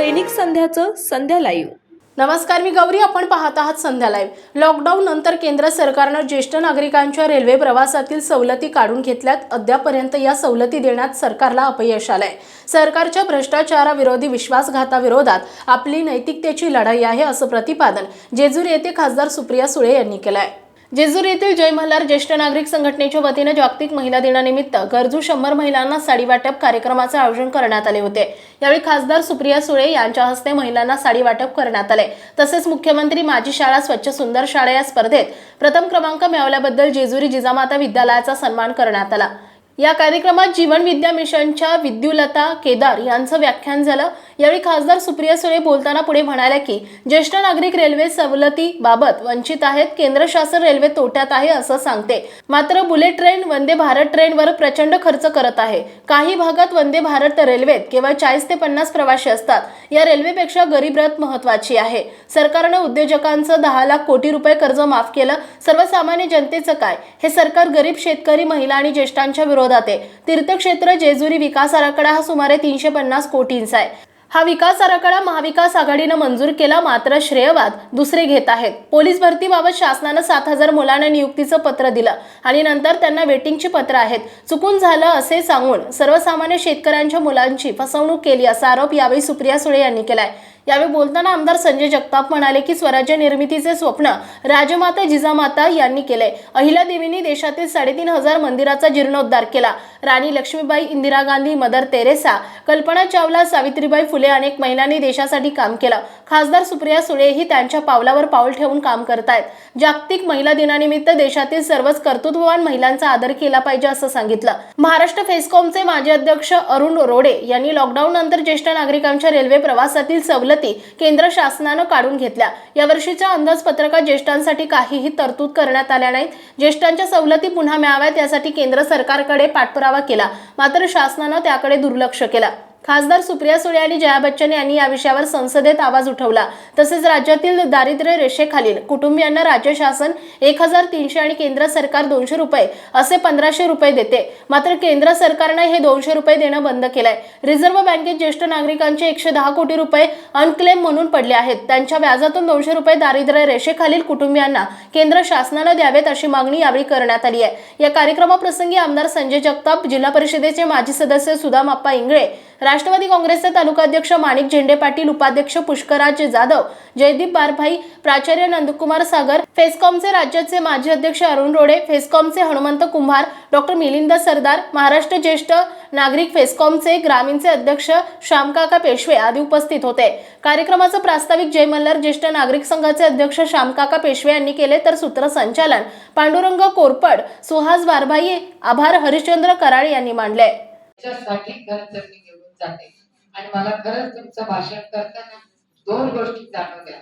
दैनिक संध्याचं संध्या live. नमस्कार मी गौरी. आपण पाहत आहात संध्या लाईव्ह. लॉकडाऊन नंतर केंद्र सरकारनं ज्येष्ठ नागरिकांच्या रेल्वे प्रवासातील सवलती काढून घेतल्यात. अद्यापर्यंत या सवलती देण्यात सरकारला अपयश आलंय. सरकारच्या भ्रष्टाचाराविरोधी विश्वासघाताविरोधात आपली नैतिकतेची लढाई आहे असं प्रतिपादन जेजूर येथे खासदार सुप्रिया सुळे यांनी केलंय. जेजूर येथील जय मल्हार ज्येष्ठ नागरिक संघटनेच्या वतीने जागतिक महिला दिनानिमित्त गरजू शंभर महिलांना साडी वाटप कार्यक्रमाचे आयोजन करण्यात आले होते. यावेळी खासदार सुप्रिया सुळे यांच्या हस्ते महिलांना साडी वाटप करण्यात आले. तसेच मुख्यमंत्री माझी शाळा स्वच्छ सुंदर शाळा या स्पर्धेत प्रथम क्रमांक मिळवल्याबद्दल जेजुरी जिजामाता विद्यालयाचा सन्मान करण्यात आला. या कार्यक्रमात जीवन विद्या मिशनच्या विद्युलता केदार यांचं व्याख्यान झालं. यावेळी खासदार सुप्रिया सुळे बोलताना पुढे म्हणाल्या की ज्येष्ठ नागरिक रेल्वे सवलतीबाबत वंचित आहेत केंद्र शासन रेल्वे तोट्यात आहे असं सांगते. मात्र बुलेट ट्रेन वंदे भारत ट्रेनवर प्रचंड खर्च करत आहे. काही भागात वंदे भारत रेल्वेत केवळ चाळीस ते पन्नास प्रवासी असतात. या रेल्वेपेक्षा गरीब रथ महत्वाची आहे. सरकारनं उद्योजकांचं दहा लाख कोटी रुपये कर्ज माफ केलं. सर्वसामान्य जनतेचं काय? हे सरकार गरीब शेतकरी महिला आणि ज्येष्ठांच्या विरोधात जाते. तीर्थक्षेत्र जेजुरी विकास आराखडा हा सुमारे तीनशे पन्नास कोटींचा आहे. हा विकास आराखडा महाविकास आघाडीनं मंजूर केला मात्र श्रेयवाद दुसरे घेत आहेत. पोलीस भरतीबाबत शासनानं सात हजार मुलांना नियुक्तीचं पत्र दिलं आणि नंतर त्यांना वेटिंगची पत्र आहेत. चुकून झालं असे सांगून सर्वसामान्य शेतकऱ्यांच्या मुलांची फसवणूक केली असा आरोप यावेळी सुप्रिया सुळे यांनी केलाय. यावेळी बोलताना आमदार संजय जगताप म्हणाले की स्वराज्य निर्मितीचे स्वप्न राजमाता जिजामाता यांनी केले. अहिल्या देवींनी देशातील साडेतीन हजार मंदिराचा जीर्णोद्धार केला. राणी लक्ष्मीबाई इंदिरा गांधी मदर तेरेसा कल्पना चावला सावित्रीबाई फुले अनेक महिलांनी देशासाठी काम केलं. खासदार सुप्रिया सुळेही त्यांच्या पावलावर पाऊल ठेवून काम करतायत. जागतिक महिला दिनानिमित्त देशातील सर्वच कर्तृत्ववान महिलांचा आदर केला पाहिजे असं सांगितलं. महाराष्ट्र फेस्कॉमचे माजी अध्यक्ष अरुण रोडे यांनी लॉकडाऊन नंतर ज्येष्ठ नागरिकांच्या रेल्वे प्रवासातील सवलत केंद्र शासनानं काढून घेतल्या. यावर्षीच्या अंदाजपत्रकात ज्येष्ठांसाठी काहीही तरतूद करण्यात आल्या नाहीत. ज्येष्ठांच्या सवलती पुन्हा मिळाव्यात यासाठी केंद्र सरकारकडे पाठपुरावा केला. मात्र शासनानं त्याकडे दुर्लक्ष केलं. खासदार सुप्रिया सुळे आणि जया बच्चन यांनी या विषयावर संसदेत आवाज उठवला. तसेच राज्यातील दारिद्र्य रेषेखालील कुटुंबियांना राज्य शासन एक हजार तीनशे आणि केंद्र सरकार दोनशे रुपये असे पंधराशे रुपये देते. मात्र केंद्र सरकारनं हे दोनशे रुपये देणं बंद केलंय. रिझर्व्ह बँकेत ज्येष्ठ नागरिकांचे एकशे दहा कोटी रुपये अनक्लेम म्हणून पडले आहेत. त्यांच्या व्याजातून दोनशे रुपये दारिद्र्य रेषेखालील कुटुंबियांना केंद्र शासनानं द्यावेत अशी मागणी यावेळी करण्यात आली आहे. या कार्यक्रमाप्रसंगी आमदार संजय जगताप जिल्हा परिषदेचे माजी सदस्य सुदामाप्पा इंगळे राष्ट्रवादी काँग्रेसचे तालुकाध्यक्ष माणिक झेंडे पाटील उपाध्यक्ष पुष्कराज जाधव जयदीप बारभाई प्राचार्य नंदकुमार सागर फेस्कॉमचे राज्याचे माजी अध्यक्ष अरुण रोडे फेस्कॉमचे हनुमंत कुंभार डॉक्टर मिलिंद सरदार महाराष्ट्र ज्येष्ठ नागरिक फेस्कॉमचे ग्रामीणचे अध्यक्ष श्यामकाका पेशवे आदी उपस्थित होते. कार्यक्रमाचं प्रास्ताविक जय मल्हार ज्येष्ठ नागरिक संघाचे अध्यक्ष श्यामकाका पेशवे यांनी केले तर सूत्रसंचालन. पांडुरंग कोरपड सुहास बारभाई आभार हरिश्चंद्र कराळे यांनी मांडले. जाते. आणि मला खरंच तुमचं भाषण करताना दोन गोष्टी जाणवल्या.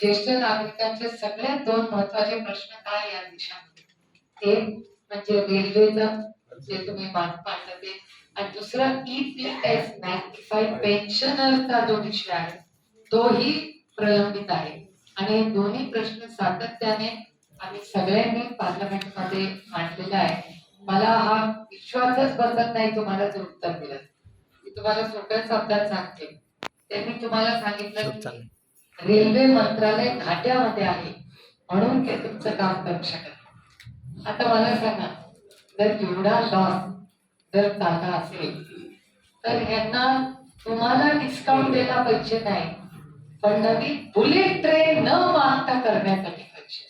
ज्येष्ठ नागरिकांचे सगळ्यात दोन महत्त्वाचे प्रश्न काय या देशामध्ये? एक म्हणजे रेल्वेचं जे तुम्ही मांडलं ते. आणि दुसरा ई पी एस मॅग्निफाईड पेन्शनरचा जो विषय आहे तोही प्रलंबित आहे. आणि हे दोन्ही प्रश्न सातत्याने आम्ही सगळ्यांनी पार्लमेंटमध्ये मांडलेला आहे. मला हा विश्वासच बसत नाही तुम्हाला जर उत्तर दिलं तुम्हाला सोप्या शब्दात सांगते. ते मी तुम्हाला सांगितलं की रेल्वे मंत्रालय घाट्यामध्ये आहे. म्हणून ते तुमचं काम करू शकत. आता मला सांगा जर एवढा लॉस जर झाला असेल तर ह्यांना तुम्हाला डिस्काउंट द्यायला पैसे नाही. पण नवीन बुलेट ट्रेन न मागता करण्यासाठी पैसे.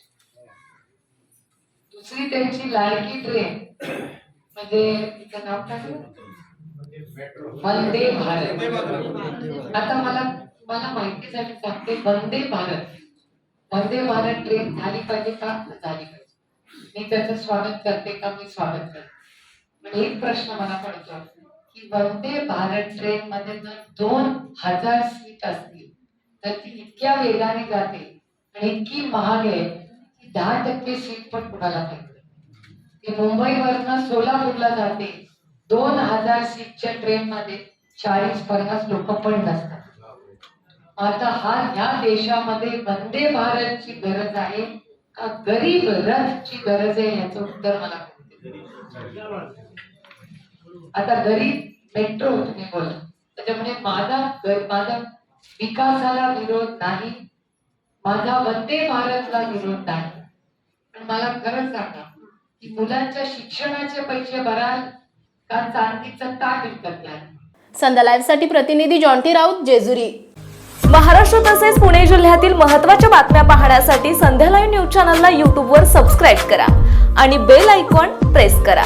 दुसरी त्यांची लाडकी ट्रेन म्हणजे तिचं नाव काय? वंदे भारत. आता मला मला माहितीसाठी सांगते. वंदे भारत. वंदे भारत ट्रेन झाली पाहिजे का? झाली पाहिजे. मी त्याचं स्वागत करते का? मी स्वागत करते. एक प्रश्न मला पडतो. की वंदे भारत ट्रेन मध्ये जर दोन हजार सीट असतील तर ती इतक्या वेगाने जाते आणि इतकी महाग आहे की दहा टक्के सीट पण कुणाला भेटते ती मुंबईवरनं सोलापूरला जाते. दोन हजार सीटच्या ट्रेन मध्ये चाळीस पन्नास लोक पण नसतात. आता हा ह्या देशामध्ये वंदे भारतची गरज आहे का गरीब रथची गरज आहे याचं उत्तर मला आता गरीब मेट्रो तुम्ही बोला. त्याच्यामुळे माझा माझा विकासाला विरोध नाही. माझा वंदे भारतला विरोध नाही. पण मला खरंच सांगा की मुलांच्या शिक्षणाचे पैसे भराल का चांदीचं ताट विकत घ्याल संध्या लाईव्हसाठी प्रतिनिधी जॉन्टी राऊत जेजुरी. महाराष्ट्र तसेच पुणे जिल्ह्यातील महत्त्वाच्या बातम्या पाहण्यासाठी संध्या लाईव्ह न्यूज चॅनलला यूट्यूबवर सबस्क्राईब करा आणि बेल आयकॉन प्रेस करा.